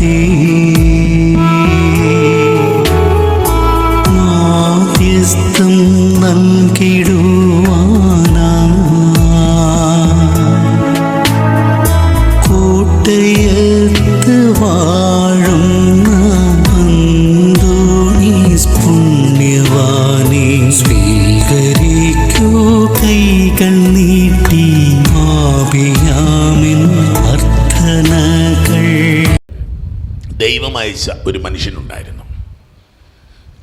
தீ ദൈവം അയച്ച ഒരു മനുഷ്യനുണ്ടായിരുന്നു.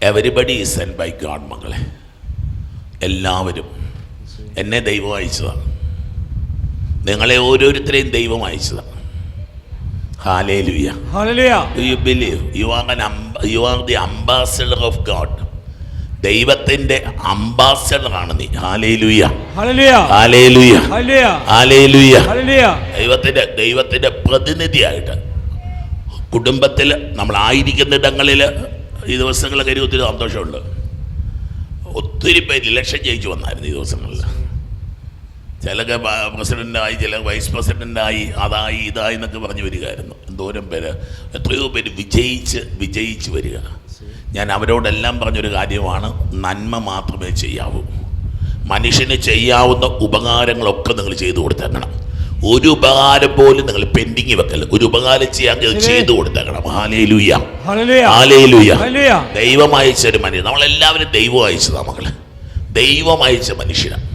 Everybody is sent by god മകളെ എല്ലാവരും എന്നെ ദൈവം അയച്ചതാണ്. നിങ്ങളെ ഓരോരുത്തരെയും ദൈവം അയച്ചതാണ്? ദൈവത്തിന്റെ അംബാസഡർ ആണ് നീ. ഹാലേലുയ. ദൈവത്തിന്റെ ദൈവത്തിന്റെ പ്രതിനിധിയായിട്ട് കുടുംബത്തിൽ നമ്മൾ ആയിരിക്കുന്നിടങ്ങളിൽ ഈ ദിവസങ്ങളൊക്കെ കരുതി ഒത്തിരി സന്തോഷമുണ്ട്. ഒത്തിരി പേര് ഇലക്ഷൻ ജയിച്ചു വന്നായിരുന്നു ഈ ദിവസങ്ങളിൽ. ചിലക്ക് പ്രസിഡന്റായി ചില വൈസ് പ്രസിഡന്റായി അതായി ഇതായി എന്നൊക്കെ പറഞ്ഞു വരികയായിരുന്നു. എന്തോരം പേര്. എത്രയോ പേര് വിജയിച്ച് വിജയിച്ച് വരിക. ഞാൻ അവരോടെല്ലാം പറഞ്ഞൊരു കാര്യമാണ് നന്മ മാത്രമേ ചെയ്യാവൂ. മനുഷ്യന് ചെയ്യാവുന്ന ഉപകാരങ്ങളൊക്കെ നിങ്ങൾ ചെയ്തു കൊടുത്തേക്കണം ഒരു ഉപകാരം പോലും നിങ്ങൾ പെൻഡിങ് വെക്കല്ല ഒരു ഉപകാരം ചെയ്യാൻ ചെയ്തു കൊടുത്തേക്കണം. ദൈവം അയച്ച ഒരു മനുഷ്യൻ നമ്മളെല്ലാവരും ദൈവം അയച്ചതാ മക്കൾ ദൈവം അയച്ച മനുഷ്യനാണ്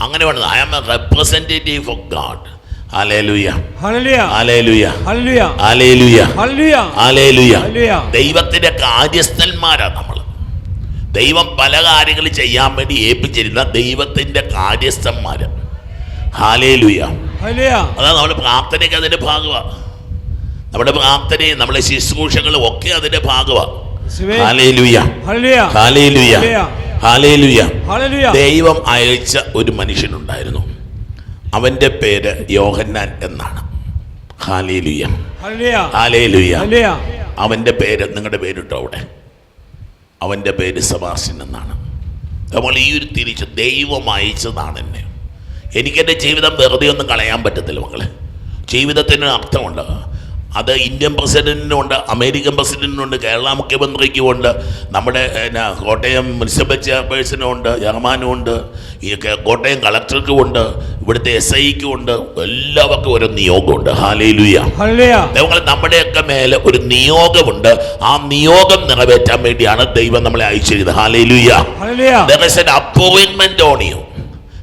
അങ്ങനെ വേണം I am a representative of god. ദൈവത്തിന്റെ കാര്യസ്ഥന്മാരാ നമ്മൾ ദൈവം പല കാര്യങ്ങൾ ചെയ്യാൻ വേണ്ടി ഏൽപ്പിച്ചിരുന്ന ദൈവത്തിന്റെ കാര്യസ്ഥന്മാര് Hallelujah. അതാ നമ്മുടെ പ്രാർത്ഥനയ്ക്ക് അതിന്റെ ഭാഗമാണ് നമ്മുടെ പ്രാർത്ഥനയും നമ്മുടെ ശുശ്രൂഷകളും ഒക്കെ അതിന്റെ ഭാഗമാണ്. ദൈവം അയച്ച ഒരു മനുഷ്യനുണ്ടായിരുന്നു. അവന്റെ പേര് യോഹന്നാൻ എന്നാണ്. അവന്റെ പേര് നിങ്ങളുടെ പേരിട്ടോ അവിടെ? അവന്റെ പേര് സബാസിൻ എന്നാണ്. നമ്മൾ ഈ ഒരു തിരിച്ച് ദൈവം അയച്ചതാണ് എന്നെ. എനിക്കെന്റെ ജീവിതം വെറുതെ ഒന്നും കളയാൻ പറ്റത്തില്ല മക്കളെ. ജീവിതത്തിന് അർത്ഥമുണ്ട്. അത് ഇന്ത്യൻ പ്രസിഡന്റിനുണ്ട് അമേരിക്കൻ പ്രസിഡന്റിനുണ്ട് കേരള മുഖ്യമന്ത്രിക്കും ഉണ്ട് നമ്മുടെ എന്നാ കോട്ടയം മുനിസിപ്പൽ ചെയർപേഴ്സണും ഉണ്ട് ചെയർമാനും ഉണ്ട് ഈ കോട്ടയം കളക്ടർക്കും ഉണ്ട് ഇവിടുത്തെ എസ് ഐക്കും ഉണ്ട് എല്ലാവർക്കും ഒരു നിയോഗമുണ്ട്. ദൈവങ്ങൾ നമ്മുടെയൊക്കെ മേലെ ഒരു നിയോഗമുണ്ട്. ആ നിയോഗം നിറവേറ്റാൻ വേണ്ടിയാണ് ദൈവം നമ്മളെ അയച്ചിരിക്കുന്നത്. Hallelujah Hallelujah. There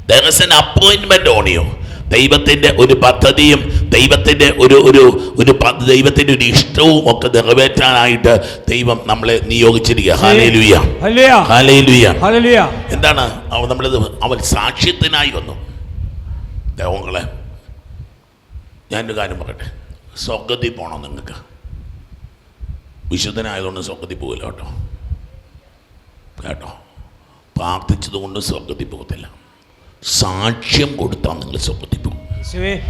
is appointment appointment on you. ദൈവത്തിന്റെ ഒരു പദ്ധതിയും ദൈവത്തിന്റെ ഒരു ഒരു ഒരു ദൈവത്തിന്റെ ദൈവത്തിന്റെ ഒരു ഇഷ്ടവും ഒക്കെ നിറവേറ്റാനായിട്ട് ദൈവം നമ്മളെ നിയോഗിച്ചിരിക്കുക ഹാലേലുയ്യ Hallelujah. Hallelujah Hallelujah. എന്താണ്? നമ്മളിത് അവൻ സാക്ഷ്യത്തിനായി വന്നു. ദൈവങ്ങളെ ഞാനൊരു കാര്യം പറയട്ടെ. സ്വർഗത്തിൽ പോകണം നിങ്ങൾക്ക്. വിശുദ്ധനായതുകൊണ്ട് സ്വർഗത്തിൽ പോകില്ല കേട്ടോ. കേട്ടോ. പ്രാർത്ഥിച്ചതുകൊണ്ട് സ്വർഗത്തിൽ പോകത്തില്ല. സാക്ഷ്യം കൊടുത്താൽ നിങ്ങൾ സമ്മതിക്കും ക്രിസ്തുവിന്റെ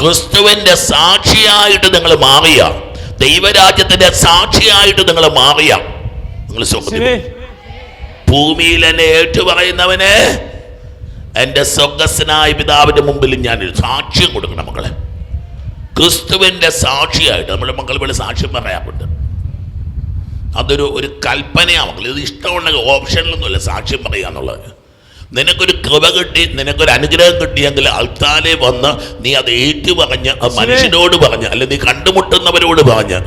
ക്രിസ്തുവിന്റെ സാക്ഷിയായിട്ട് നിങ്ങൾ മാറിയ. ദൈവരാജ്യത്തിന്റെ സാക്ഷിയായിട്ട് നിങ്ങൾ മാറിയ. നിങ്ങൾ സമ്മതിക്കും. ഭൂമിയിൽ എന്നെ ഏറ്റുപറയുന്നവന് എന്റെ സ്വർഗസ്സനായ പിതാവിന്റെ മുമ്പിൽ ഞാൻ ഒരു സാക്ഷ്യം കൊടുക്കണം മക്കളെ. ക്രിസ്തുവിന്റെ സാക്ഷിയായിട്ട് നമ്മുടെ മക്കൾ ഇവിടെ സാക്ഷ്യം പറയാറുണ്ട്. അതൊരു ഒരു കൽപ്പനയാണ് മക്കൾ ഇത് ഇഷ്ടമുണ്ടെങ്കിൽ ഓപ്ഷനിലൊന്നുമില്ല സാക്ഷ്യം പറയുക എന്നുള്ളത് നിനക്കൊരു കൃപ കിട്ടി നിനക്കൊരു അനുഗ്രഹം കിട്ടിയെങ്കിൽ അൽത്താലെ വന്ന് നീ അത് ഏറ്റു പറഞ്ഞ് ആ മനുഷ്യനോട് പറഞ്ഞ് അല്ലെ നീ കണ്ടുമുട്ടുന്നവരോട് പറഞ്ഞ്.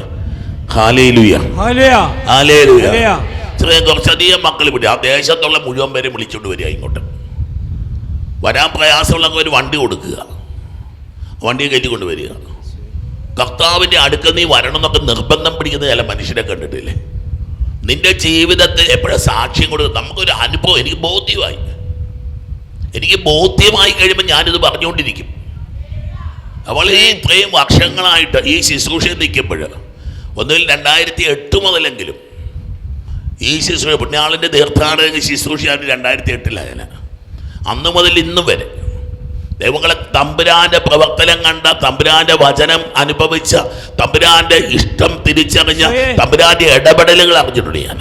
ചെറിയ കുറച്ചധികം മക്കൾ വിടുക ആ ദേശത്തുള്ള മുഴുവൻ പേരെ വിളിച്ചോണ്ട് വരിക ഇങ്ങോട്ട്. വരാൻ പ്രയാസമുള്ളവർക്ക് ഒരു വണ്ടി കൊടുക്കുക. വണ്ടി കയറ്റിക്കൊണ്ട് വരിക. കർത്താവിന്റെ അടുക്ക നീ വരണം എന്നൊക്കെ നിർബന്ധം പിടിക്കുന്ന ചില മനുഷ്യരെ കണ്ടിട്ടില്ലേ? നിന്റെ ജീവിതത്തിൽ എപ്പോഴും സാക്ഷ്യം കൊടുക്കുക നമുക്കൊരു അനുഭവം എനിക്ക് ബോധ്യമായി. എനിക്ക് ബോധ്യമായി കഴിയുമ്പോൾ ഞാനിത് പറഞ്ഞുകൊണ്ടിരിക്കും. അവൾ ഈ ഇത്രയും വർഷങ്ങളായിട്ട് ഈ ശുശ്രൂഷ നിൽക്കുമ്പോൾ ഒന്നുകിൽ രണ്ടായിരത്തി എട്ട് മുതലെങ്കിലും ഈ ശുശ്രൂഷ പുണ്യാളിന്റെ തീർത്ഥാടക ശുശ്രൂഷയാണ് രണ്ടായിരത്തി എട്ടിലായ അന്നു മുതൽ ഇന്ന് വരെ ദൈവങ്ങളെ തമ്പുരാന്റെ പ്രവർത്തനം കണ്ട തമ്പുരാന്റെ വചനം അനുഭവിച്ച തമ്പുരാന്റെ ഇഷ്ടം തിരിച്ചറിഞ്ഞ തമ്പുരാന്റെ ഇടപെടലുകൾ അറിഞ്ഞിട്ടുണ്ട് ഞാൻ.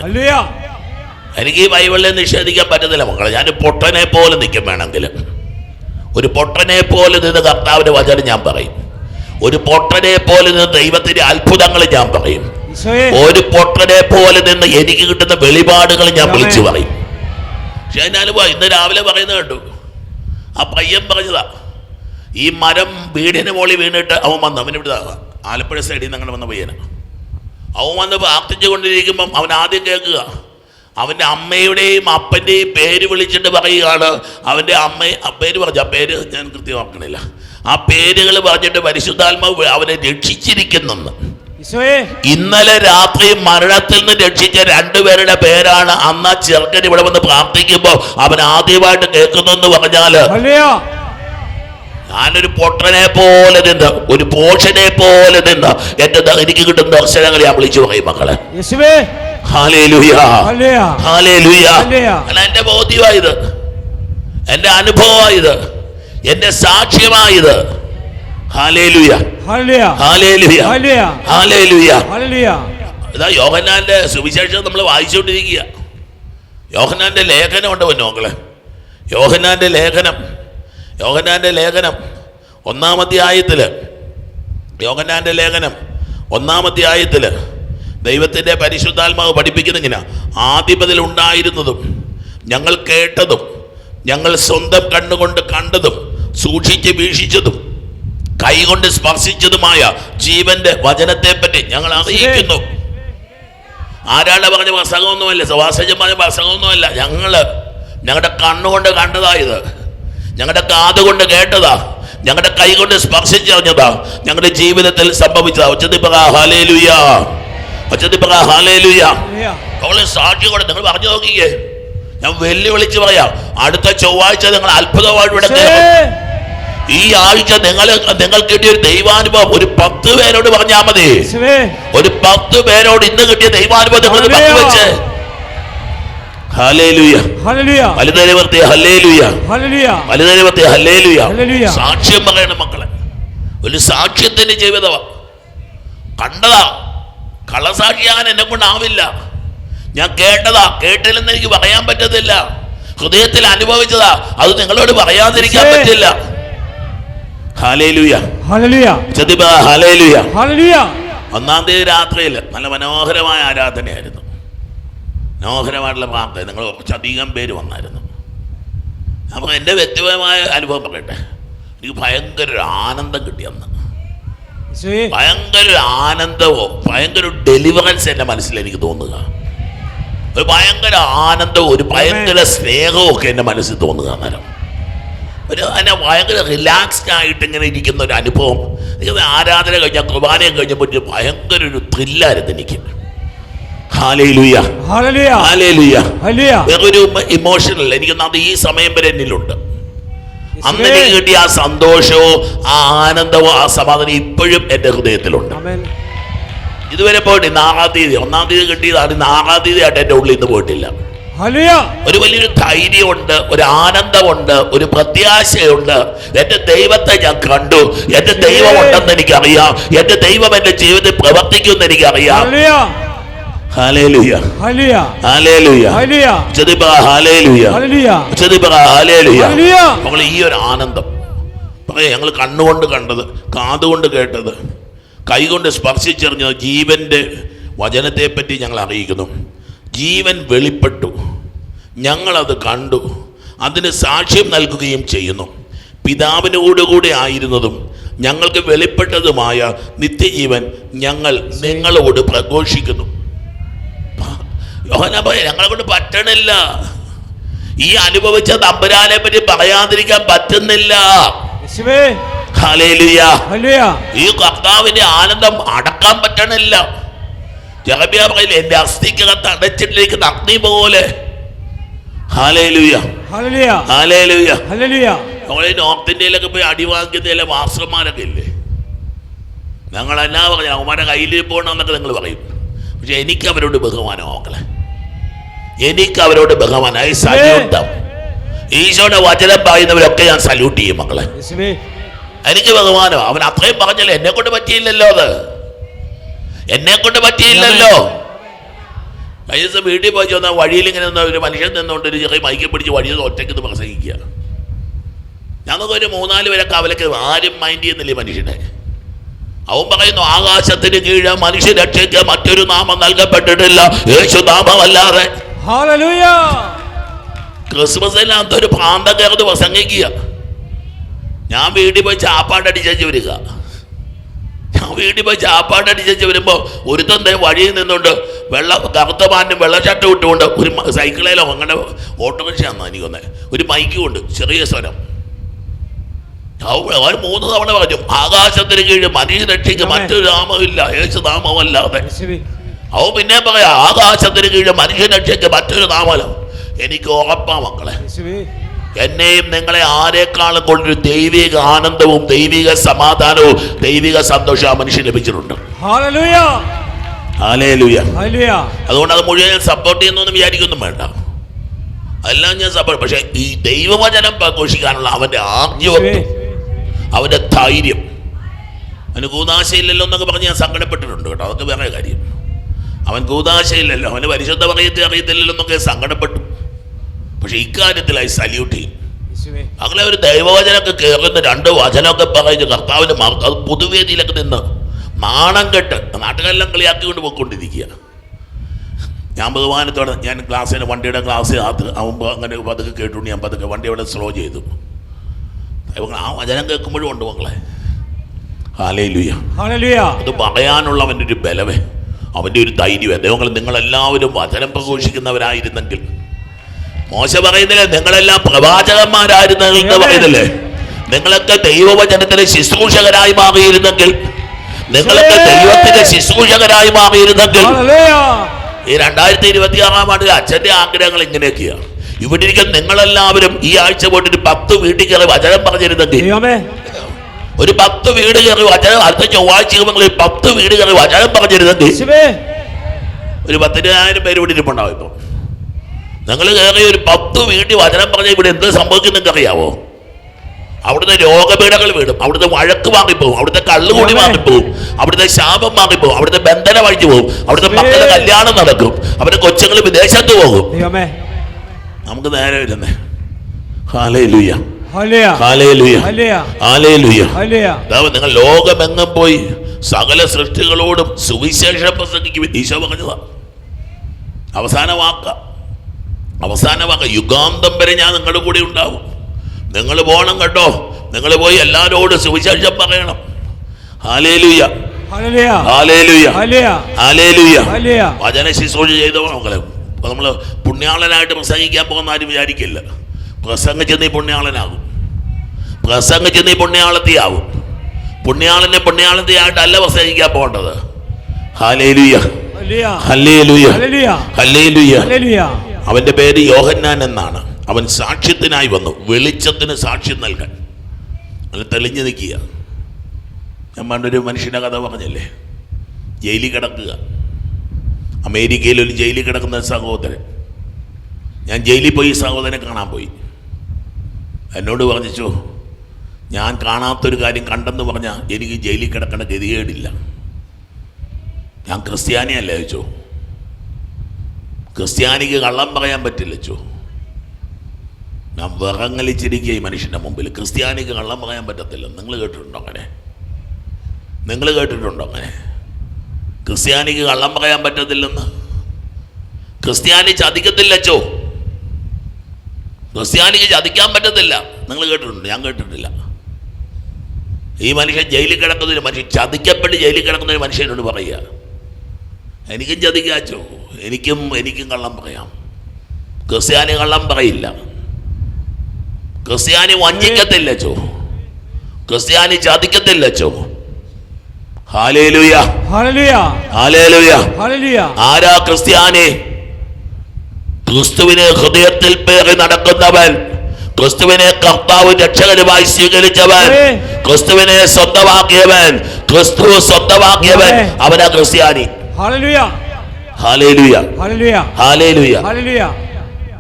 എനിക്ക് ഈ ബൈബിളിനെ നിഷേധിക്കാൻ പറ്റത്തില്ല മക്കളെ. ഞാൻ പൊട്ടനെ പോലെ നിൽക്കും വേണമെങ്കിൽ. ഒരു പൊട്ടനെ പോലെ നിന്ന് കർത്താവിന്റെ വചനം ഞാൻ പറയും. ഒരു പൊട്ടനെ പോലെ നിന്ന് ദൈവത്തിന്റെ അത്ഭുതങ്ങൾ ഞാൻ പറയും. ഒരു പൊട്ടനെ പോലെ നിന്ന് എനിക്ക് കിട്ടുന്ന വെളിപാടുകൾ ഞാൻ വിളിച്ചു പറയും. പക്ഷെ ഞാനിപ്പോ ഇന്ന് രാവിലെ പറയുന്നത് കേട്ടു ആ പയ്യൻ പറഞ്ഞതാ ഈ മരം വീടിന് മുകളിൽ വീണിട്ട് അവൻ വന്നു അവൻ ഇവിടെ ആലപ്പുഴ സൈഡിൽ നിന്ന് അങ്ങനെ വന്ന പയ്യന്. അവൻ വന്ന് പ്രാർത്ഥിച്ചു കൊണ്ടിരിക്കുമ്പം അവൻ ആദ്യം കേൾക്കുക അവന്റെ അമ്മയുടെയും അപ്പന്റെയും പേര് വിളിച്ചിട്ട് പറയുകയാണ്. അവന്റെ അമ്മ പേര് പറഞ്ഞു ആ പേര് ഞാൻ കൃത്യമാക്കണില്ല. ആ പേരുകൾ പറഞ്ഞിട്ട് പരിശുദ്ധാത്മാവ് അവനെ രക്ഷിച്ചിരിക്കുന്നെന്ന്. ഇന്നലെ രാത്രി മരണത്തിൽ നിന്ന് രക്ഷിച്ച രണ്ടുപേരുടെ പേരാണ് അന്ന് ആ ചെറുക്കൻ ഇവിടെ വന്ന് പ്രാർത്ഥിക്കുമ്പോൾ അവൻ ആദ്യമായിട്ട് കേൾക്കുന്നു പറഞ്ഞാൽ ഞാനൊരു പൊട്ടനെ പോലെ നിന്ന് ഒരു പോഷനെ പോലെ നിന്ന് എന്റെ എനിക്ക് കിട്ടുന്ന ദർശനങ്ങളെ ഞാൻ വിളിച്ചു പറയും മക്കളെ. എന്റെ ബോധ്യമായത് എന്റെ അനുഭവമായത് എന്റെ സാക്ഷ്യമായത്. ഇതാ യോഹന്നാന്റെ സുവിശേഷം നമ്മൾ വായിച്ചുകൊണ്ടിരിക്കുക യോഹന്നാന്റെ ലേഖനമുണ്ട് ഉണ്ടോ നോക്കളെ യോഹന്നാന്റെ ലേഖനം. യോഹന്നാന്റെ ലേഖനം ഒന്നാമധ്യായത്തിൽ. യോഗനാന്റെ ലേഖനം ഒന്നാമധ്യായത്തിൽ. ദൈവത്തിന്റെ പരിശുദ്ധാത്മാവ് പഠിപ്പിക്കുന്ന ഇങ്ങനെ ആദിപതിൽ ഉണ്ടായിരുന്നതും ഞങ്ങൾ കേട്ടതും ഞങ്ങൾ സ്വന്തം കണ്ണുകൊണ്ട് കണ്ടതും സൂക്ഷിച്ച് വീക്ഷിച്ചതും കൈകൊണ്ട് സ്പർശിച്ചതുമായ ജീവന്റെ വചനത്തെപ്പറ്റി ഞങ്ങൾ അറിയിക്കുന്നു. ആരാണ് പറഞ്ഞ പ്രസംഗമൊന്നുമല്ല പറഞ്ഞ പ്രസംഗമൊന്നുമല്ല ഞങ്ങൾ ഞങ്ങളുടെ കണ്ണുകൊണ്ട് കണ്ടതാ ഞങ്ങളുടെ കാതുകൊണ്ട് കേട്ടതാ. ഞങ്ങളുടെ കൈ കൊണ്ട് സ്പർശിച്ചറിഞ്ഞതാ. ഞങ്ങളുടെ ജീവിതത്തിൽ സംഭവിച്ചതാ. ഉച്ചത്തിൽ പറ ഹാലേലുയ ഉച്ചത്തിൽ പറ ഹാലേലുയ അവളെ സാക്ഷി കൊണ്ട് നിങ്ങൾ പറഞ്ഞു നോക്കിയേ. ഞാൻ വെല്ലുവിളിച്ച് പറയാം. അടുത്ത ചൊവ്വാഴ്ച നിങ്ങൾ അത്ഭുതമായിട്ട് ഇവിടെ ഈ ആഴ്ച നിങ്ങൾ നിങ്ങൾ കിട്ടിയ ഒരു ദൈവാനുഭവം ഒരു പത്ത് പേരോട് പറഞ്ഞാൽ മതി. ഒരു പത്ത് പേരോട് ഇന്ന് കിട്ടിയ ദൈവാനുഭവം നിങ്ങൾ പങ്കുവെച്ച് ഹല്ലേലൂയ ഹല്ലേലൂയ വലുതരവർത്തി ഹല്ലേലൂയ ഹല്ലേലൂയ വലുതരവർത്തി ഹല്ലേലൂയ ഹല്ലേലൂയ. സാക്ഷ്യം പറയണം മക്കളെ. ഒരു സാക്ഷ്യത്തിന്റെ ജീവിതമാ കണ്ടതാ. കള്ളസാക്ഷിയാകാൻ എന്നെ കൊണ്ടാവില്ല ഞാൻ കേട്ടതാ. കേട്ടില്ലെന്ന് എനിക്ക് പറയാൻ പറ്റത്തില്ല. ഹൃദയത്തിൽ അനുഭവിച്ചതാ. അത് നിങ്ങളോട് പറയാതിരിക്കാൻ. പറ്റില്ല. ഒന്നാം തീയതി രാത്രിയിൽ നല്ല മനോഹരമായ ആരാധനയായിരുന്നു. മനോഹരമായിട്ടുള്ള പ്രാർത്ഥന നിങ്ങൾ കുറച്ചധികം പേര് വന്നായിരുന്നു. അപ്പോൾ എന്റെ വ്യക്തിപരമായ അനുഭവം പറയട്ടെ. എനിക്ക് ഭയങ്കര ഒരു ആനന്ദം കിട്ടി അന്ന്. ഭയങ്കര ഒരു ആനന്ദവും ഭയങ്കര ഒരു ഡെലിവറൻസ് എന്റെ മനസ്സിൽ എനിക്ക് തോന്നുക. ഒരു ഭയങ്കര ആനന്ദവും ഒരു ഭയങ്കര സ്നേഹവും ഒക്കെ എന്റെ മനസ്സിൽ തോന്നുക അന്നേരം. ഒരു അതിനെ ഭയങ്കര റിലാക്സ്ഡ് ആയിട്ട് ഇങ്ങനെ ഇരിക്കുന്ന ഒരു അനുഭവം. ആരാധന കഴിഞ്ഞാൽ കുർബാനയും കഴിഞ്ഞപ്പോൾ ഭയങ്കര ഒരു ത്രില്ലായിരുന്നു എനിക്ക്. വേറൊരു ഇമോഷണൽ എനിക്കൊന്നത് ഈ സമയം വരെ എന്നിലുണ്ട്. അന്ന് എനിക്ക് കിട്ടിയ ആ സന്തോഷവും ആ ആനന്ദവും ആ സമാധാനം ഇപ്പോഴും എന്റെ ഹൃദയത്തിലുണ്ട്. ഇതുവരെ പോയിട്ട് ഇന്ന് ആറാം തീയതി ഒന്നാം തീയതി കിട്ടിയതാണ് ഇന്ന് ആറാം തീയതി ആയിട്ട് എന്റെ ഉള്ളിൽ ഇന്ന് പോയിട്ടില്ല. ഒരു വലിയൊരു ധൈര്യമുണ്ട് ഒരു ആനന്ദമുണ്ട് ഒരു പ്രത്യാശയുണ്ട്. എന്റെ ദൈവത്തെ ഞാൻ കണ്ടു. എന്റെ ദൈവം ഉണ്ടെന്ന് എനിക്കറിയാം. എന്റെ ദൈവം എന്റെ ജീവിതത്തിൽ പ്രവർത്തിക്കുമെന്ന് എനിക്കറിയാം. ഈ ഒരു ആനന്ദം. പറയാം ഞങ്ങൾ കണ്ണുകൊണ്ട് കണ്ടത് കാതുകൊണ്ട് കേട്ടത് കൈകൊണ്ട് സ്പർശിച്ചറിഞ്ഞത് ജീവന്റെ വചനത്തെപ്പറ്റി ഞങ്ങൾ അറിയിക്കുന്നു. ജീവൻ വെളിപ്പെട്ടു. ഞങ്ങളത് കണ്ടു. അതിന് സാക്ഷ്യം നൽകുകയും ചെയ്യുന്നു. പിതാവിനോടുകൂടെ ആയിരുന്നതും ഞങ്ങൾക്ക് വെളിപ്പെട്ടതുമായ നിത്യജീവൻ ഞങ്ങൾ നിങ്ങളോട് പ്രഘോഷിക്കുന്നു. യോഹന പറയാം ഞങ്ങളെ കൊണ്ട് പറ്റണില്ല. ഈ അനുഭവിച്ച തമ്പുരാനെ പറ്റി പറയാതിരിക്കാൻ പറ്റുന്നില്ല. ഈ കർത്താവിന്റെ ആനന്ദം അടക്കാൻ പറ്റണില്ല. ജഹബിയ പറയില്ല എന്റെ അസ്ഥിക്കകത്ത് അടച്ചിട്ടിരിക്കുന്ന അഗ്നി പോലെ. നമ്മളെ നോർത്ത് ഇന്ത്യയിലൊക്കെ പോയി അടി ചില മാസ്റ്റർമാരൊക്കെ ഇല്ലേ? ഞങ്ങൾ എന്നാ പറഞ്ഞു അവന്മാരുടെ കയ്യിൽ പോകണമെന്നൊക്കെ നിങ്ങൾ പറയും. പക്ഷെ എനിക്ക് അവരോട് ബഹുമാനം മക്കളെ എനിക്ക് അവരോട് ബഹുമാനായി സല്യൂട്ട്. ഈശോയുടെ വചനം പറയുന്നവരൊക്കെ ഞാൻ സല്യൂട്ട് ചെയ്യും മക്കളെ. എനിക്ക് ബഹുമാനം. അവൻ അത്രയും പറഞ്ഞല്ലോ എന്നെ കൊണ്ട് പറ്റിയില്ലല്ലോ അത്. എന്നെ കൊണ്ട് പറ്റിയില്ലല്ലോ കഴിഞ്ഞ ദിവസം വീട്ടിൽ പോയി ചെന്ന വഴിയിൽ ഇങ്ങനെ നിന്ന ഒരു മനുഷ്യൻ നിന്നുകൊണ്ട് ഒരു ചെറിയ മൈക്കെ പിടിച്ച് വഴിയിൽ ഒറ്റയ്ക്ക് പ്രസംഗിക്കുക. ഞങ്ങൾക്ക് ഒരു മൂന്നാൽ പേരെ കവലക്ക് ആരും മൈൻഡ് ചെയ്യുന്നില്ല ഈ മനുഷ്യനെ. അവൻ പറയുന്നു ആകാശത്തിന് കീഴ് മനുഷ്യ രക്ഷയ്ക്ക് മറ്റൊരു നാമം നൽകപ്പെട്ടിട്ടില്ല. യേശു നാമമല്ലാതെ ക്രിസ്മസിനകത്ത് ഒരു പ്രാന്തം കയറുന്നത് പ്രസംഗിക്കുക. ഞാൻ വീട്ടിൽ പോയി ചാപ്പാടടിച്ചു വരിക. ഞാൻ വീട്ടിൽ പോയി ചാപ്പാടടിച്ചു വരുമ്പോൾ ഒരുത്തൻ തന്നെ വഴിയിൽ നിന്നുകൊണ്ട് വെള്ള കറുത്ത പാനും വെള്ളച്ചട്ടം ഇട്ടുകൊണ്ട് ഒരു സൈക്കിളിലോ അങ്ങനെ ഓട്ടോറിക്ഷയാണെന്ന് എനിക്കൊന്നെ ഒരു മൈക്കും ഉണ്ട് ചെറിയ സ്വരം. അവർ മൂന്ന് തവണ പറഞ്ഞു ആകാശത്തിന് കീഴിൽ മനുഷ്യ രക്ഷയ്ക്ക് മറ്റൊരു നാമമില്ല യേശു യേശുവേ പിന്നെ പറയാ ആകാശത്തിന് കീഴിൽ മനുഷ്യനക്ഷയ്ക്ക് മറ്റൊരു നാമലം? എനിക്ക് ഉറപ്പാ മക്കളെ. എന്നെയും നിങ്ങളെ ആരെക്കാളും കൊണ്ടൊരു ദൈവിക ആനന്ദവും ദൈവിക സമാധാനവും ദൈവിക സന്തോഷവും ആ മനുഷ്യൻ ലഭിച്ചിട്ടുണ്ട്. അതുകൊണ്ട് അത് മുഴുവൻ സപ്പോർട്ട് ചെയ്യുന്നൊന്നും വിചാരിക്കൊന്നും വേണ്ട. അതെല്ലാം ഞാൻ സപ്പോർട്ട് പക്ഷെ ഈ ദൈവവചനം പ്രഘോഷിക്കാനുള്ള അവന്റെ യേശുവേ. അവന്റെ ധൈര്യം. അതിന് കൂതാശയില്ലല്ലോ എന്നൊക്കെ പറഞ്ഞ് ഞാൻ സങ്കടപ്പെട്ടിട്ടുണ്ട് കേട്ടോ. അതൊക്കെ വേറെ കാര്യം. അവൻ കൂതാശയില്ലല്ലോ അവന് പരിശുദ്ധ പറയത്തെ അറിയത്തില്ലല്ലോ എന്നൊക്കെ സങ്കടപ്പെട്ടു. പക്ഷെ ഇക്കാര്യത്തിൽ ഐ സല്യൂട്ട് ചെയ്യും അങ്ങനെ ഒരു ദൈവവചനമൊക്കെ കേറുന്ന രണ്ട് വചനമൊക്കെ പറഞ്ഞ് കർത്താവിന് മാർക്ക് അത് പൊതുവേദിയിലൊക്കെ നിന്ന് നാണം കെട്ട് നാട്ടുകാരെല്ലാം കളിയാക്കിക്കൊണ്ട് പോയിക്കൊണ്ടിരിക്കുക. ഞാൻ ബഹുമാനത്തോടെ ഞാൻ ക്ലാസ്സിന് വണ്ടിയുടെ ക്ലാസ് അത് ആകുമ്പോൾ അങ്ങനെ പതുക്കെ കേട്ടുകൊണ്ട് ഞാൻ പതുക്കെ വണ്ടി അവിടെ സ്ലോ ചെയ്തു. ആ വചനം കേൾക്കുമ്പോഴും ഉണ്ട് മക്കളെ. ഹാലേ ലുയാ അത് പറയാനുള്ള അവന്റെ ഒരു ബലവേ അവന്റെ ഒരു ധൈര്യം ദൈവങ്ങൾ നിങ്ങളെല്ലാവരും വചനം പ്രഘോഷിക്കുന്നവരായിരുന്നെങ്കിൽ. മോശ പറയുന്നില്ലേ? നിങ്ങളെല്ലാം പ്രവാചകന്മാരായിരുന്നെങ്കിൽ എന്ന് പറയുന്നില്ലേ? നിങ്ങളൊക്കെ ദൈവവചനത്തിലെ ശുശ്രൂഷകരായി മാറിയിരുന്നെങ്കിൽ. നിങ്ങളൊക്കെ ദൈവത്തിന്റെ ശുശ്രൂഷകരായി മാറിയിരുന്നെങ്കിൽ. ഈ രണ്ടായിരത്തി ഇരുപത്തി ആറാം ആണ്ടിൽ അച്ഛന്റെ ആഗ്രഹങ്ങൾ ഇങ്ങനെയൊക്കെയാണ്. ഇവിടെ ഇരിക്കുന്ന നിങ്ങളെല്ലാവരും ഈ ആഴ്ച പോയിട്ട് പത്ത് വീട്ടിൽ കയറി വചനം പറഞ്ഞിരുന്നെങ്കിൽ ഒരു പത്ത് വീട് കയറി വചനം അടുത്ത ചൊവ്വാഴ്ച നിങ്ങൾ പത്ത് വീട് കയറി വചനം പറഞ്ഞിരുന്നെങ്കിൽ ഒരു പത്തിനായിരം പേര് ഇവിടെ ഇരിപ്പുണ്ടാവും ഇപ്പം. നിങ്ങൾ കയറി ഒരു പത്ത് വീട്ടിൽ വചനം പറഞ്ഞ ഇവിടെ എന്ത് സംഭവിക്കും നിങ്ങൾക്ക് അറിയാവോ അവിടുത്തെ രോഗപീഠകൾ വീടും അവിടുത്തെ വഴക്ക് വാങ്ങിപ്പോവും അവിടുത്തെ കള്ളുകൂടി മാറിപ്പോവും. വാങ്ങിപ്പോവും അവിടുത്തെ ശാപം വാങ്ങിപ്പോവും അവിടുത്തെ ബന്ധന വഴിച്ചു പോകും. അവിടുത്തെ. മക്കളുടെ കല്യാണം നടക്കും. അവരുടെ കൊച്ചുങ്ങൾ വിദേശത്ത് പോകും. നമുക്ക് നേരെ വരുന്നേ ഹാലേ ലുയ്യ നിങ്ങൾ ലോകമെങ്ങും പോയി സകല സൃഷ്ടികളോടും സുവിശേഷം പ്രസംഗിക്കും ഈശോ പറഞ്ഞതാ. അവസാന വാക്ക. അവസാന വാക്ക. യുഗാന്തം വരെ ഞാൻ നിങ്ങളുടെ കൂടെ ഉണ്ടാവും. നിങ്ങൾ പോകണം കേട്ടോ നിങ്ങൾ പോയി എല്ലാവരോടും സുവിശേഷം പറയണം. Hallelujah. Hallelujah. Hallelujah. Hallelujah. Hallelujah. വചന ശുശ്രൂഷ ചെയ്തോ നമ്മളെ നമ്മൾ പുണ്യാളനായിട്ട് പ്രസംഗിക്കാൻ പോകുന്ന ആരും വിചാരിക്കില്ല. പ്രസംഗിച്ച് നീ പുണ്യാളനാകും. പ്രസംഗിച്ച് നീ പുണ്യാളത്തിയാവും. പുണ്യാളിനെ പുണ്യാളത്തിയായിട്ടല്ല പ്രസംഗിക്കാൻ പോകേണ്ടത്. Hallelujah hallelujah. ഹല്ലേലുയ. അവന്റെ പേര് യോഹന്നാൻ എന്നാണ്. അവൻ സാക്ഷ്യത്തിനായി വന്നു. വെളിച്ചത്തിന് സാക്ഷ്യം നൽകാൻ. അല്ല തെളിഞ്ഞു നിൽക്കുക. ഞാൻ പണ്ടൊരു മനുഷ്യന്റെ കഥ പറഞ്ഞല്ലേ? ജയിലിൽ കിടക്കുക. അമേരിക്കയിൽ ഒരു ജയിലിൽ കിടക്കുന്ന സഹോദരൻ. ഞാൻ ജയിലിൽ പോയി സഹോദരനെ കാണാൻ പോയി. എന്നോട് പറഞ്ഞിച്ചു ഞാൻ കാണാത്തൊരു കാര്യം കണ്ടെന്ന് പറഞ്ഞാൽ എനിക്ക് ജയിലിൽ കിടക്കേണ്ട ഗതികേടില്ല. ഞാൻ ക്രിസ്ത്യാനിയല്ല ചോ ക്രിസ്ത്യാനിക്ക് കള്ളം പറയാൻ പറ്റില്ല ചോ ഞാൻ വിറങ്ങലിച്ചിരിക്കുക ഈ മനുഷ്യന്റെ മുമ്പിൽ. ക്രിസ്ത്യാനിക്ക് കള്ളം പറയാൻ പറ്റത്തില്ല. നിങ്ങൾ കേട്ടിട്ടുണ്ടോ അങ്ങനെ? നിങ്ങൾ കേട്ടിട്ടുണ്ടോ അങ്ങനെ? ക്രിസ്ത്യാനിക്ക് കള്ളം പറയാൻ പറ്റത്തില്ലെന്ന്? ക്രിസ്ത്യാനി ചതിക്കത്തില്ല ചോ? ക്രിസ്ത്യാനിക്ക് ചതിക്കാൻ പറ്റത്തില്ല. നിങ്ങൾ കേട്ടിട്ടുണ്ട്? ഞാൻ കേട്ടിട്ടില്ല. ഈ മനുഷ്യൻ ജയിലിൽ കിടക്കുന്ന ഒരു മനുഷ്യൻ ചതിക്കപ്പെട്ട് ജയിലിൽ കിടക്കുന്ന ഒരു മനുഷ്യനോട് പറയുക. എനിക്കും ചതിക്കാച്ചോ. എനിക്കും എനിക്കും കള്ളം പറയാം. ക്രിസ്ത്യാനി കള്ളം പറയില്ല. ക്രിസ്ത്യാനി വഞ്ചിക്കത്തില്ല ചോ ക്രിസ്ത്യാനി ചതിക്കത്തില്ല ചോ ആരാ ക്രിസ്ത്യാനി? ക്രിസ്തുവിനെ ഹൃദയത്തിൽ പേറി നടക്കുന്നവൻ. ക്രിസ്തുവിനെ കർത്താവ് രക്ഷകരുമായി സ്വീകരിച്ചവൻ. ക്രിസ്തുവിനെ സ്വന്തമാക്കിയവൻ. ക്രിസ്തു സ്വന്തമാക്കിയവൻ. അവനാ ക്രിസ്ത്യാനി.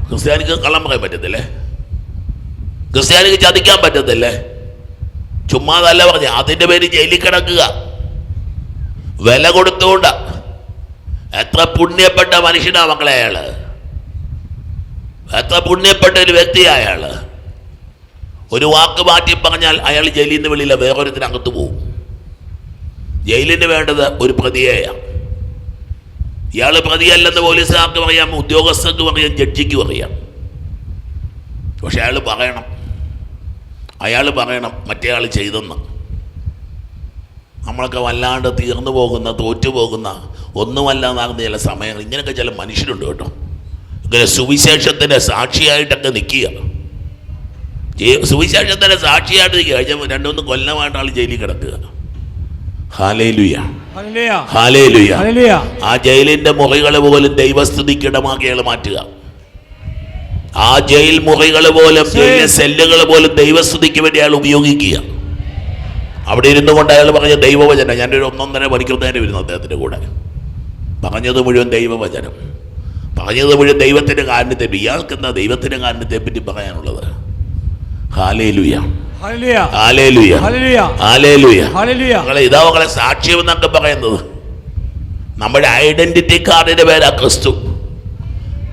ക്രിസ്ത്യാനിക്ക് കള്ളം പറയാൻ പറ്റത്തില്ലേ? ക്രിസ്ത്യാനിക്ക് ചതിക്കാൻ പറ്റത്തില്ലേ? ചുമ്മാതല്ല പറഞ്ഞ അതിന്റെ പേര് ജയിലിൽ കിടക്കുക. വില കൊടുത്തുകൊണ്ട്. എത്ര പുണ്യപ്പെട്ട മനുഷ്യനാ മക്കളെ അയാൾ. എത്ര പുണ്യപ്പെട്ട ഒരു വ്യക്തിയാ അയാൾ ഒരു വാക്ക് മാറ്റി പറഞ്ഞാൽ അയാൾ ജയിലിൽ നിന്ന് വെളിയില്ല വേറൊരുത്തിനകത്ത് പോകും ജയിലിന് വേണ്ടത് ഒരു പ്രതിയെയാണ് ഇയാൾ പ്രതിയല്ലെന്ന് പോലീസുകാർക്ക് പറയാം ഉദ്യോഗസ്ഥർക്ക് പറയാം ജഡ്ജിക്ക് പറയാം. പക്ഷെ അയാൾ പറയണം. അയാൾ പറയണം മറ്റേയാൾ ചെയ്തെന്ന്. നമ്മളൊക്കെ വല്ലാണ്ട് തീർന്നു പോകുന്ന തോറ്റു പോകുന്ന ഒന്നുമല്ലാതാകുന്ന ചില സമയങ്ങൾ. ഇങ്ങനെയൊക്കെ ചില മനുഷ്യരുണ്ട് കേട്ടോ. ഇങ്ങനെ സുവിശേഷത്തിന്റെ സാക്ഷിയായിട്ടൊക്കെ നിൽക്കുക സുവിശേഷത്തിന്റെ സാക്ഷിയായിട്ട് നിൽക്കുക കഴിഞ്ഞ രണ്ടുമൂന്ന് കൊല്ലമായിട്ട് ആൾ ജയിലിൽ കിടക്കുക. ആ ജയിലിന്റെ മുറികൾ പോലും ദൈവസ്ഥിതിക്ക് അയാൾ മാറ്റുക. ആ ജയിൽ മുറികൾ പോലും സെല്ലുകൾ പോലും ദൈവസ്തുതിക്ക് വേണ്ടി അയാൾ ഉപയോഗിക്കുക. അവിടെ ഇരുന്നു കൊണ്ട് അയാൾ പറഞ്ഞ ദൈവവചനം ഞാനൊരു ഒന്നൊന്നര മണിക്കൂർ നേരം ഇരുന്നു അദ്ദേഹത്തിന്റെ കൂടെ. പറഞ്ഞത് മുഴുവൻ ദൈവവചനം. പറഞ്ഞത് മുഴുവൻ ദൈവത്തിന്റെ കാരണത്തെ ഇയാൾക്ക് എന്താ ദൈവത്തിന്റെ കാരണത്തെ പറ്റി പറയാനുള്ളത് ഹാലേലുയ ഇതാ സാക്ഷ്യം എന്നൊക്കെ പറയുന്നത്. നമ്മുടെ ഐഡന്റിറ്റി കാർഡിന്റെ പേരാ ക്രിസ്തു.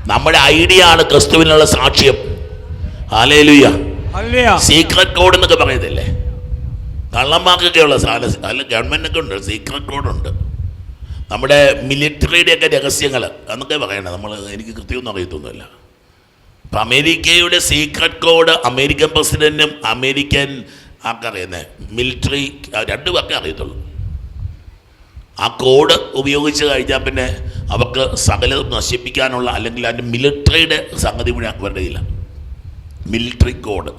നമ്മുടെ ഐഡിയ ആണ് ക്രിസ്തുവിനുള്ള സാക്ഷ്യം. ഹാലേലുയ സീക്രട്ട് കോഡ് എന്നൊക്കെ പറയുന്നില്ലേ കള്ളന്മാർക്കൊക്കെയുള്ള സാധനം. അല്ല ഗവൺമെന്റൊക്കെ ഉണ്ട്. സീക്രട്ട് കോഡുണ്ട് നമ്മുടെ മിലിറ്ററിയുടെയൊക്കെ രഹസ്യങ്ങൾ എന്നൊക്കെ പറയണേ നമ്മൾ എനിക്ക് കൃത്യമൊന്നും അറിയത്തൊന്നുമില്ല. അപ്പം അമേരിക്കയുടെ സീക്രട്ട് കോഡ് അമേരിക്കൻ പ്രസിഡന്റും അമേരിക്കൻ ആർക്കറിയുന്നത് മിലിറ്ററി രണ്ടു പേർക്കേ അറിയത്തുള്ളൂ. ആ കോഡ് ഉപയോഗിച്ച് കഴിഞ്ഞാൽ പിന്നെ അവർക്ക് സകലതും നശിപ്പിക്കാനുള്ള അല്ലെങ്കിൽ അതിന്റെ മിലിറ്ററിയുടെ സംഗതി മുഴുവൻ അവരുടെ മിലിറ്ററി കോഡ്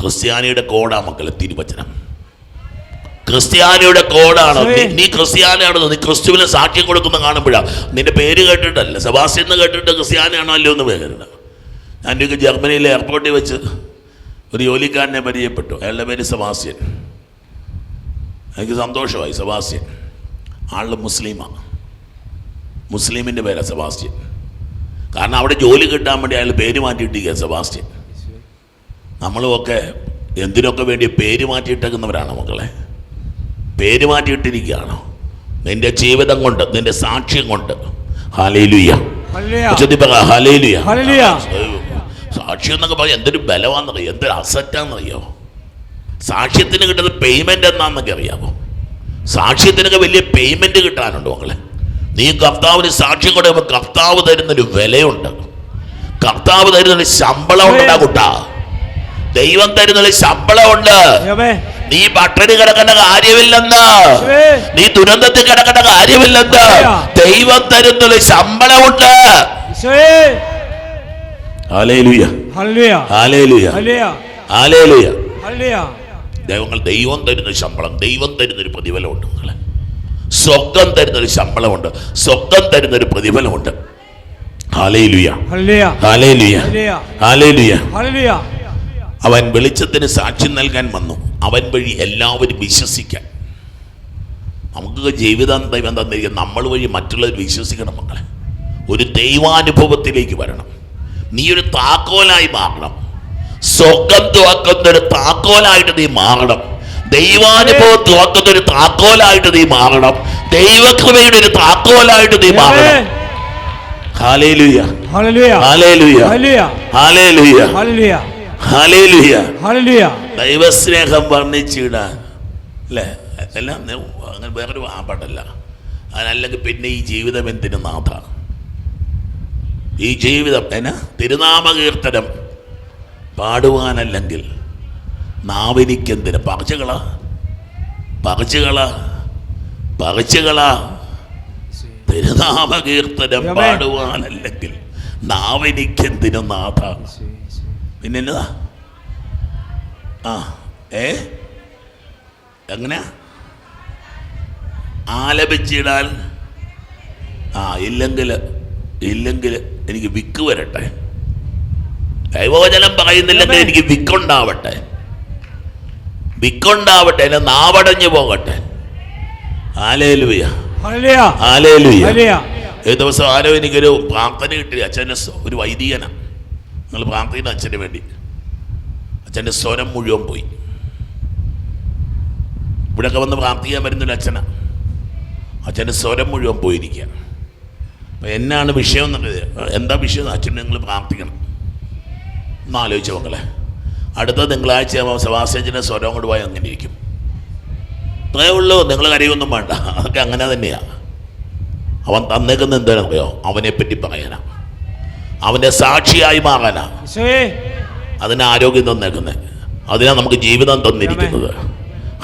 ക്രിസ്ത്യാനിയുടെ കോഡാ മക്കളെ തിരുവചനം. ക്രിസ്ത്യാനിയുടെ കോഡാണ്. നീ- ക്രിസ്ത്യാനിയാണെന്ന് നീ ക്രിസ്തുവിനെ സാക്ഷ്യം കൊടുക്കുന്ന കാണുമ്പോഴാണ് നിന്റെ പേര് കേട്ടിട്ടല്ല. സെബാസ്റ്റ്യൻ എന്ന് കേട്ടിട്ട് ക്രിസ്ത്യാനിയാണോ അല്ലയോ എന്ന് പേരുണ്ട്. ഞാൻ എനിക്ക് ജർമ്മനിയിലെ എയർപോർട്ടിൽ വെച്ച് ഒരു ജോലിക്കാരനെ പരിചയപ്പെട്ടു. അയാളുടെ പേര് സെബാസ്റ്റ്യൻ. എനിക്ക് സന്തോഷമായി. സെബാസ്റ്റ്യൻ. ആളുടെ മുസ്ലിമാണ് മുസ്ലിമിന്റെ പേരാണ് സെബാസ്റ്റ്യൻ. കാരണം അവിടെ ജോലി കിട്ടാൻ വേണ്ടി അയാൾ പേര് മാറ്റിയിട്ടിരിക്കുക സെബാസ്റ്റ്യൻ. നമ്മളുമൊക്കെ എന്തിനൊക്കെ വേണ്ടി പേര് മാറ്റിയിട്ടേക്കുന്നവരാണ് മക്കളെ? പേര് മാറ്റിയിട്ടിരിക്കുകയാണ്. നിന്റെ ജീവിതം കൊണ്ട് നിന്റെ സാക്ഷ്യം കൊണ്ട്. സാക്ഷ്യം എന്നൊക്കെ പറയാം എന്തൊരു ബലമാണെന്നറിയോ? എന്തൊരു അസറ്റാണെന്നറിയോ? സാക്ഷ്യത്തിന് കിട്ടുന്ന പേയ്മെന്റ് എന്നാന്നൊക്കെ അറിയാമോ സാക്ഷ്യത്തിനൊക്കെ വലിയ പേയ്മെന്റ് കിട്ടാനുണ്ട് മക്കളെ. നീ കർത്താവിന് സാക്ഷ്യം കൊടുക്കുമ്പോൾ കർത്താവ് തരുന്നൊരു വിലയുണ്ട്. കർത്താവ് തരുന്നൊരു ശമ്പളം ഉണ്ടാ കുട്ടാ. ദൈവം തരുന്നൊരു ശമ്പളമുണ്ട്. യവേ നീ പട്ടിണി കിടക്കേണ്ട കാര്യമില്ലെന്ന് നീ ദുരന്തത്തിൽ കിടക്കേണ്ട കാര്യമില്ലെന്ന് ദൈവം തരുന്നൊരു ശമ്പളമുണ്ട് ദൈവങ്ങൾ ദൈവം തരുന്ന ശമ്പളം ദൈവം തരുന്നൊരു പ്രതിഫലമുണ്ട് നിങ്ങളെ സ്വർഗം തരുന്നൊരു ശമ്പളമുണ്ട് സ്വർഗം തരുന്നൊരു പ്രതിഫലമുണ്ട് അവൻ വെളിച്ചത്തിന് സാക്ഷ്യം നൽകാൻ വന്നു അവൻ വഴി എല്ലാവരും വിശ്വസിക്കാൻ. നമുക്ക് ജീവിതം ദൈവം തന്നിരിക്കുക നമ്മൾ വഴി മറ്റുള്ളവർ വിശ്വസിക്കണം മക്കളെ. ഒരു ദൈവാനുഭവത്തിലേക്ക് വരണം. നീ ഒരു താക്കോലായി മാറണം. സ്വർഗം തുറക്കുന്ന ഒരു താക്കോലായിട്ട് നീ മാറണം. ദൈവാനുഭവം തുറക്കുന്ന ഒരു താക്കോലായിട്ട് നീ മാറണം. ദൈവകൃപയുടെ ഒരു താക്കോലായിട്ട് നീ മാറണം. Hallelujah. Hallelujah. Hallelujah. Hallelujah. Hallelujah ദൈവസ്നേഹം വർണിച്ചിടാൻ. അല്ലേ? എല്ലാം അങ്ങനെ വേറൊരു ആ പാട്ടല്ല അതിനല്ലെങ്കിൽ പിന്നെ ഈ ജീവിതം എന്തിനു നാഥ ഈ ജീവിതം എന്നാ? തിരുനാമകീർത്തനം. പാടുവാനല്ലെങ്കിൽ നാവിനിക്കെന്തിന്? പറച്ചുകളാ പറച്ചുകളാ പറച്ചുകളാ തിരുനാമകീർത്തനം പാടുവാനല്ലെങ്കിൽ നാവിനിക്കെന്തിനു നാഥ പിന്നെ എന്നതാ ആ ഏ? എങ്ങനെയാ? ആലപിച്ചിടാൻ. ആ ഇല്ലെങ്കിൽ ഇല്ലെങ്കിൽ എനിക്ക് വിക്ക് വരട്ടെ. ദൈവവചനം പറയുന്നില്ലെങ്കിൽ എനിക്ക് വിക്കുണ്ടാവട്ടെ. വിക്കുണ്ടാവട്ടെ എന്നെ നാവടഞ്ഞു പോകട്ടെ. ആലേലുയ ആലേലുയ ഒരു ദിവസം ആരോ എനിക്കൊരു പ്രാർത്ഥന കിട്ടി അച്ഛനസ് ഒരു വൈദികനാണ് നിങ്ങൾ പ്രാർത്ഥിക്കുന്ന അച്ഛന് വേണ്ടി. അച്ഛന്റെ സ്വരം മുഴുവൻ പോയി. ഇവിടെയൊക്കെ വന്ന് പ്രാർത്ഥിക്കാൻ വരുന്നൊരു അച്ഛന. അച്ഛന്റെ സ്വരം മുഴുവൻ പോയിരിക്കുക. അപ്പം എന്നാണ് വിഷയം എന്നുള്ളത്? എന്താ വിഷയം? അച്ഛൻ നിങ്ങൾ പ്രാർത്ഥിക്കണം. ഒന്ന് ആലോചിച്ചു മക്കളെ. അടുത്ത തിങ്കളാഴ്ച ആകുമ്പോൾ സ്വരം അങ്ങോട്ട് പോയാൽ അങ്ങനെ ഇരിക്കും. അത്രേ ഉള്ളൂ. നിങ്ങൾ കരയൊന്നും വേണ്ട. അതൊക്കെ അങ്ങനെ തന്നെയാണ് അവൻ തന്നേക്കുന്ന എന്താണെന്നറിയോ അവനെ പറ്റി പറയാനാ. അവന്റെ സാക്ഷിയായി മാറാനാ. ഈശോയെ. അതിന് ആരോഗ്യം തന്നേക്കുന്നത് അതിനാ നമുക്ക് ജീവിതം തന്നിരിക്കുന്നത്.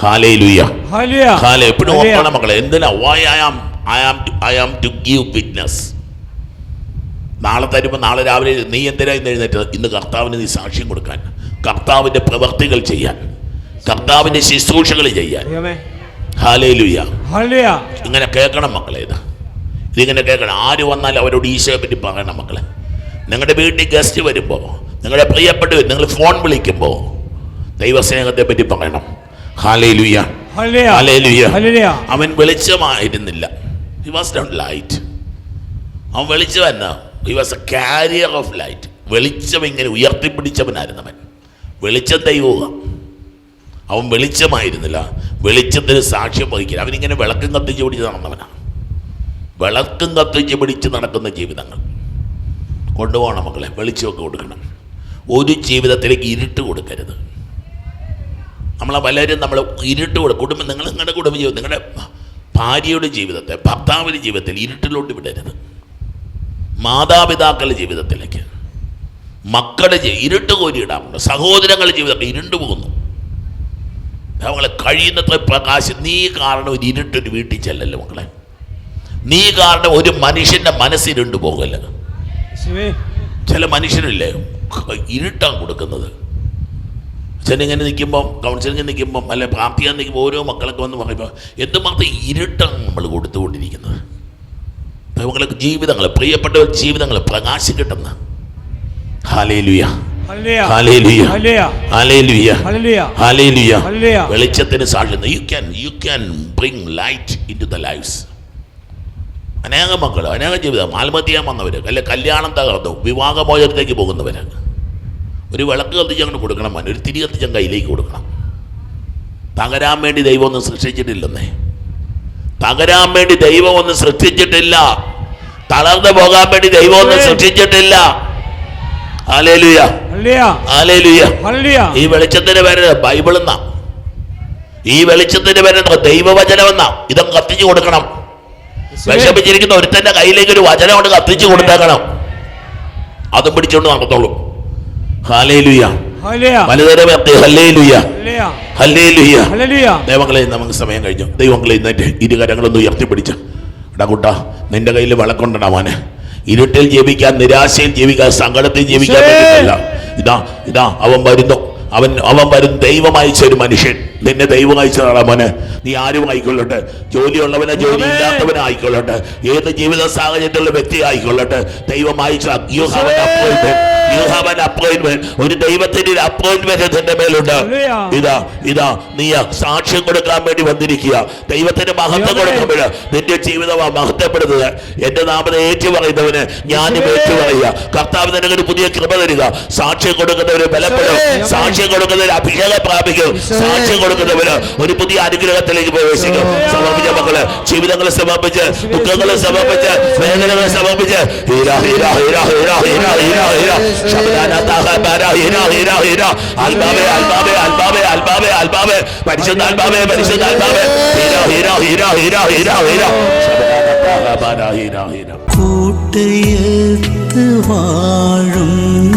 ഹാലേ ലുയ്യ ഹല്ലേലൂയ ഹാല എപ്പോഴും. ഓർക്കണം മക്കളെ എന്തിനാ? Why I am I am I am to give witness നാളെ തരുമ്പോൾ നാളെ രാവിലെ നീ എന്തിനാ ഇന്ന് എഴുന്നേറ്റത്? ഇന്ന് കർത്താവിന് നീ സാക്ഷ്യം കൊടുക്കാൻ. കർത്താവിന്റെ പ്രവർത്തികൾ ചെയ്യാൻ. കർത്താവിന്റെ ശുശ്രൂഷകൾ ചെയ്യാൻ. ഹാലേ ലുയ്യ ഇങ്ങനെ കേൾക്കണം മക്കളെ ഇത്. ഇതിങ്ങനെ കേൾക്കണം. ആര് വന്നാലും അവരോട് ഈശോയെ പറ്റി പറയണം മക്കളെ. നിങ്ങളുടെ വീട്ടിൽ ഗസ്റ്റ് വരുമ്പോൾ നിങ്ങളുടെ പ്രിയപ്പെട്ട നിങ്ങൾ ഫോൺ വിളിക്കുമ്പോൾ ദൈവസ്നേഹത്തെ പറ്റി പറയണം. ഹാലേ ലുയ്യ ഹല്ലേലൂയ ഹല്ലേലൂയ. ഹല്ലേലൂയ അവൻ വെളിച്ചമായിരുന്നില്ല. ഹി വാസ് നോട്ട് ലൈറ്റ് അവൻ വെളിച്ചമല്ല. He was a carrier of light വെളിച്ചം ഇങ്ങനെ ഉയർത്തിപ്പിടിച്ചവനായിരുന്നു അവൻ. വെളിച്ചം ദൈവവും അവൻ വെളിച്ചമായിരുന്നില്ല. വെളിച്ചത്തിന് സാക്ഷ്യം വഹിക്കില്ല. അവനിങ്ങനെ വിളക്കും കത്തിച്ച് പിടിച്ച് നടന്നവനാണ്. വിളക്കും കത്തിച്ച് പിടിച്ച് നടക്കുന്ന ജീവിതങ്ങൾ. കൊണ്ടുപോകണം മക്കളെ വെളിച്ചമൊക്കെ കൊടുക്കണം. ഒരു ജീവിതത്തിലേക്ക് ഇരുട്ട് കൊടുക്കരുത്. നമ്മളെ പലരും നമ്മൾ ഇരുട്ട് കൊടുക്കും. കുടുംബം നിങ്ങൾ നിങ്ങളുടെ കുടുംബ ജീവിതം നിങ്ങളുടെ ഭാര്യയുടെ ജീവിതത്തെ ഭർത്താവിന്റെ ജീവിതത്തിൽ ഇരുട്ടിലോട്ട് വിടരുത്. മാതാപിതാക്കളുടെ ജീവിതത്തിലേക്ക്. മക്കളുടെ ഇരുട്ട് കോരിയിടാറുണ്ട് സഹോദരങ്ങളുടെ ജീവിതത്തിൽ ഇരുണ്ടു പോകുന്നു. മകളെ കഴിയുന്നത്ര പ്രകാശം നീ കാരണം ഒരു ഇരുട്ടൊരു വീട്ടിൽ ചെല്ലല്ലോ മക്കളെ? നീ കാരണം ഒരു മനുഷ്യന്റെ മനസ്സിരുണ്ടു പോകല്ല? ചില മനുഷ്യരില്ലേ ഇരുട്ടാണ് കൊടുക്കുന്നത്. ചെന്നിങ്ങനെ നിൽക്കുമ്പം കൗൺസിലിംഗ് നിൽക്കുമ്പം അല്ലെ പ്രാർത്ഥിക്കാൻ നിൽക്കുമ്പോൾ ഓരോ മക്കളൊക്കെ വന്ന് പറയുമ്പോൾ എന്തുമാത്രം ഇരുട്ടാണ് നമ്മൾ കൊടുത്തുകൊണ്ടിരിക്കുന്നത്. നമുക്ക് ജീവിതങ്ങൾ പ്രിയപ്പെട്ടവർ ജീവിതങ്ങൾ പ്രകാശിക്കട്ടെന്ന്. ഹാലേലുയ. വെളിച്ചത്തിന് സാക്ഷ്യം you can you can bring light into the lifes അനേകം മക്കൾ അനേകം ജീവിതം ആത്മഹത്യ വന്നവർ അല്ലെ കല്യാണം തകർന്നു വിവാഹമോചനത്തേക്ക് പോകുന്നവർ ഒരു വിളക്ക് കത്തിച്ച് അങ്ങോട്ട് കൊടുക്കണം മനു ഒരു തിരി കത്തിച്ച് കയ്യിലേക്ക് കൊടുക്കണം. തകരാൻ വേണ്ടി ദൈവം ഒന്നും സൃഷ്ടിച്ചിട്ടില്ലെന്നേ. തകരാൻ വേണ്ടി ദൈവം ഒന്നും സൃഷ്ടിച്ചിട്ടില്ല. തളർന്നു പോകാൻ വേണ്ടി ദൈവം ഒന്നും സൃഷ്ടിച്ചിട്ടില്ല. ഈ വെളിച്ചത്തിന് പേര് ബൈബിൾ എന്നാ ഈ വെളിച്ചത്തിന് പേര് ദൈവവചനം എന്നാ. ഇതും കത്തിച്ചു കൊടുക്കണം. വിഷമിച്ചിരിക്കുന്ന ഒരുത്തന്റെ കയ്യിലേക്ക് ഒരു വചനം കൊണ്ട് കത്തിച്ചു കൊടുത്തേക്കണം. അതും പിടിച്ചോണ്ട് നടത്തോളൂ ദൈവങ്ങളെ നമുക്ക് സമയം കഴിഞ്ഞു. ദൈവങ്ങളെ ഇന്നത്തെ ഇരുകരങ്ങളൊന്ന് ഉയർത്തിപ്പിടിച്ച. എടാ കൂട്ടാ നിന്റെ കയ്യിൽ വിളക്കൊണ്ടടാ മോനെ. ഇരുട്ടിൽ ജീവിക്കാൻ നിരാശയിൽ ജീവിക്കാൻ സങ്കടത്തിൽ ജീവിക്കാൻ പറ്റില്ല ഇതാ ഇതാ അവൻ വരുന്നു. അവൻ അവൻ വരും ദൈവമായി ചേരും ഒരു മനുഷ്യൻ. നിന്നെ ദൈവം അയച്ചതാണ് മോനെ? നീ ആരും ആയിക്കൊള്ളട്ടെ. ജോലിയുള്ളവനെ ജോലി. ഇല്ലാത്തവനെ ആയിക്കൊള്ളട്ടെ. ഏത് ജീവിത സാഹചര്യത്തിലുള്ള വ്യക്തി ആയിക്കൊള്ളട്ടെ. ദൈവം അയച്ച you have an appointment you have an appointment ഒരു ദൈവത്തിന്റെ ഒരു അപ്പോയിന്റ്മെന്റ് നിന്റെ മേലുണ്ട്. ഇതാ ഇതാ നീ സാക്ഷ്യം കൊടുക്കാൻ വേണ്ടി വന്നിരിക്കുക. ദൈവത്തിന്റെ മഹത്വം. കൊടുക്കുമ്പോൾ നിന്റെ ജീവിതമാണ് മഹത്വപ്പെടുന്നത്. എന്റെ നാമത്തെ ഏറ്റു പറയുന്നവന് ഞാനും. ഏറ്റു പറയുക. കർത്താവ് നിനക്കൊരു പുതിയ കൃപ തരിക. സാക്ഷ്യം കൊടുക്കുന്നവര് ബലപ്പെടും. സാക്ഷ്യം കൊടുക്കുന്നവര് അഭിഷേകം പ്രാപിക്കും. സാക്ഷ്യം കൊടുക്കുന്നവര് ഒരു പുതിയ അനുഗ്രഹത്തിലേക്ക് പ്രവേശിക്കും. സമർപ്പിച്ച മക്കൾ ജീവിതങ്ങളെ സമർപ്പിച്ച് ദുഃഖങ്ങളെ സമർപ്പിച്ച് വേദനകളെ സമർപ്പിച്ച് പരിശുദ്ധ പരിശുദ്ധ ഹീര ഹീര ഹീര ഹീര ഹീര ഹീര കൂട്ടയത്ത് വാഴുന്ന